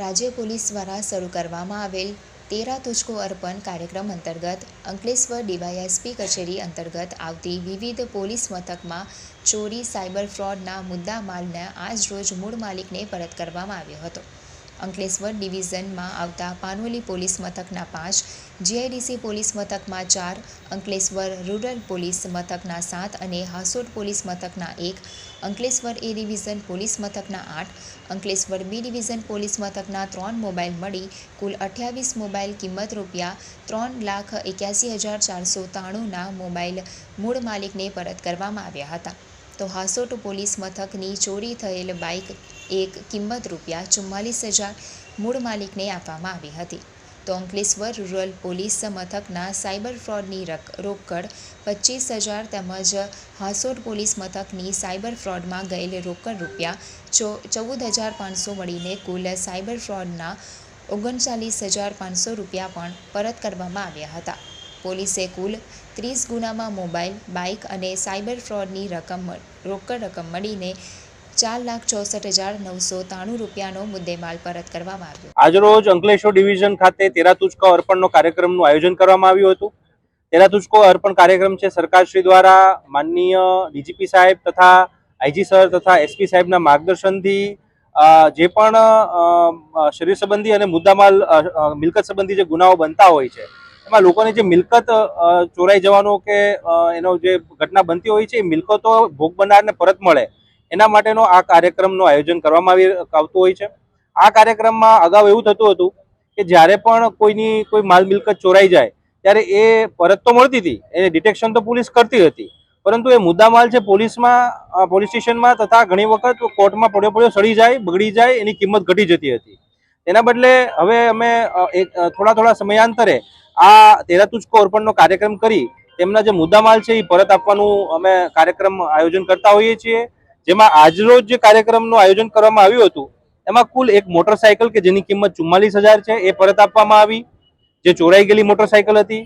રાજ્ય પોલીસ દ્વારા શરૂ કરવામાં આવેલ તેરા તુજકો અર્પણ કાર્યક્રમ અંતર્ગત અંકલેશ્વર ડીવાયએસપી કચેરી અંતર્ગત આવતી વિવિધ પોલીસ મથકમાં ચોરી, સાયબર ફ્રોડના મુદ્દા માલને આજ રોજ મૂળ માલિકને પરત કરવામાં આવ્યો હતો. અંકલેશ્વર ડિવિઝનમાં આવતા પાનોલી પોલીસ મથકના પાંચ, જીઆઈડીસી પોલીસ મથકમાં ચાર, અંકલેશ્વર રૂરલ પોલીસ મથકના સાત અને હાસોટ પોલીસ મથકના એક, અંકલેશ્વર એ ડિવિઝન પોલીસ મથકના આઠ, અંકલેશ્વર બી ડિવિઝન પોલીસ મથકના ત્રણ મોબાઈલ મળી કુલ અઠ્યાવીસ મોબાઈલ કિંમત રૂપિયા ત્રણ લાખ એક્યાસી હજાર ચારસો ત્રાણુંના મોબાઈલ મૂળ માલિકને પરત કરવામાં આવ્યા હતા. તો હાસોટ પોલીસ મથકની ચોરી થયેલ બાઇક એક કિંમત રૂપિયા ચુમ્માલીસ હજાર મૂળ માલિકને આપવામાં આવી હતી. તો અંકલેશ્વર રૂરલ પોલીસ મથકના સાયબર ફ્રોડની રક, રોકડ પચીસ હજાર તેમજ હાસોટ પોલીસ મથકની સાયબર ફ્રોડમાં ગયેલ રોકડ રૂપિયા ચો, ચૌદ હજાર પાંચસો મળીને કુલ સાયબર ફ્રોડના ઓગણચાલીસ હજાર પાંચસો રૂપિયા પણ પરત કરવામાં આવ્યા હતા. પોલીસે કુલ ત્રીસ ગુનામાં મોબાઈલ બાઇક અને સાયબર ફ્રોડની રકમ રોકડ રકમ મળીને ચાર લાખ ચોસઠ હજાર નવસો ત્રાણું રૂપિયાનો મુદ્દેમાલ પરત કરવામાં આવ્યો. આજરોજ અંકલેશ્વર ડિવિઝન ખાતે તેરા તુચકો અર્પણનો કાર્યક્રમનું આયોજન કરવામાં આવ્યું હતું. તેરા અર્પણ કાર્યક્રમ છે સરકારશ્રી દ્વારા માનનીય ડીજીપી સાહેબ તથા આઈજી સર તથા એસપી સાહેબના માર્ગદર્શનથી જે પણ શરીર સંબંધી અને મુદ્દામાલ મિલકત સંબંધી જે ગુનાઓ બનતા હોય છે, એમાં લોકોની જે મિલકત ચોરાઈ જવાનો કે એનો જે ઘટના બનતી હોય છે, એ મિલકતો ભોગ બનનારને પરત મળે. એના માટેનો આ કાર્યક્રમનું આયોજન કરવામાં આવી આવતું હોય છે. આ કાર્યક્રમમાં અગાઉ એવું થતું હતું કે જ્યારે પણ કોઈની કોઈ માલ મિલકત ચોરાઈ જાય, ત્યારે એ પરત તો મળતી હતી, એને ડિટેક્શન તો પોલીસ કરતી હતી. પરંતુ એ મુદ્દામાલ છે પોલીસમાં પોલીસ સ્ટેશનમાં તથા ઘણી વખત કોર્ટમાં પડ્યો પડ્યો સડી જાય, બગડી જાય, એની કિંમત ઘટી જતી હતી. તેના બદલે હવે અમે એક થોડા થોડા સમયાંતરે આ તેરા તુચકો અર્પણનો કાર્યક્રમ કરી, તેમના જે મુદ્દામાલ છે એ પરત આપવાનું અમે કાર્યક્રમ આયોજન કરતા હોઈએ છીએ. જેમાં આજરોજ જે કાર્યક્રમનું આયોજન કરવામાં આવ્યું હતું, એમાં કુલ એક મોટરસાયકલ કે જેની કિંમત ચુમ્માલીસ હજાર છે, એ પરત આપવામાં આવી, જે ચોરાઈ ગયેલી મોટરસાયકલ હતી.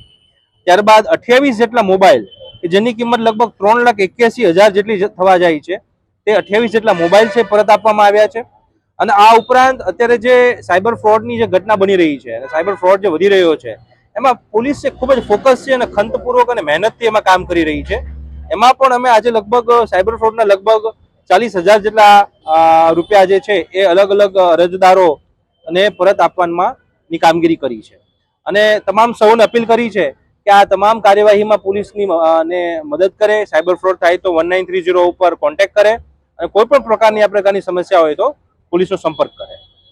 ત્યારબાદ અઠ્યાવીસ જેટલા મોબાઈલ, કે જેની કિંમત લગભગ ત્રણ લાખ એક્યાસી હજાર જેટલી થવા જાય છે, તે અઠ્યાવીસ જેટલા મોબાઈલ છે પરત આપવામાં આવ્યા છે. અને આ ઉપરાંત અત્યારે જે સાયબર ફ્રોડની જે ઘટના બની રહી છે, અને સાયબર ફ્રોડ જે વધી રહ્યો છે, એમાં પોલીસ છે ખૂબ જ ફોકસ છે અને ખંતપૂર્વક અને મહેનતથી એમાં કામ કરી રહી છે. એમાં પણ અમે આજે લગભગ સાયબર ફ્રોડના લગભગ ચાલીસ હજાર જેટલા રૂપિયા જે છે એ અલગ અલગ અરજદારો ને પરત આપવામાં કામગીરી કરી છે. અને તમામ સૌને અપીલ કરી છે કે આ તમામ કાર્યવાહીમાં પોલીસની ને મદદ કરે, સાયબર ફ્રોડ થાય તો વન નાઇન થ્રી ઝીરો ઉપર કોન્ટેક્ટ કરે અને કોઈ પણ પ્રકારની આ પ્રકારની સમસ્યા હોય તો પોલીસનો સંપર્ક કરે.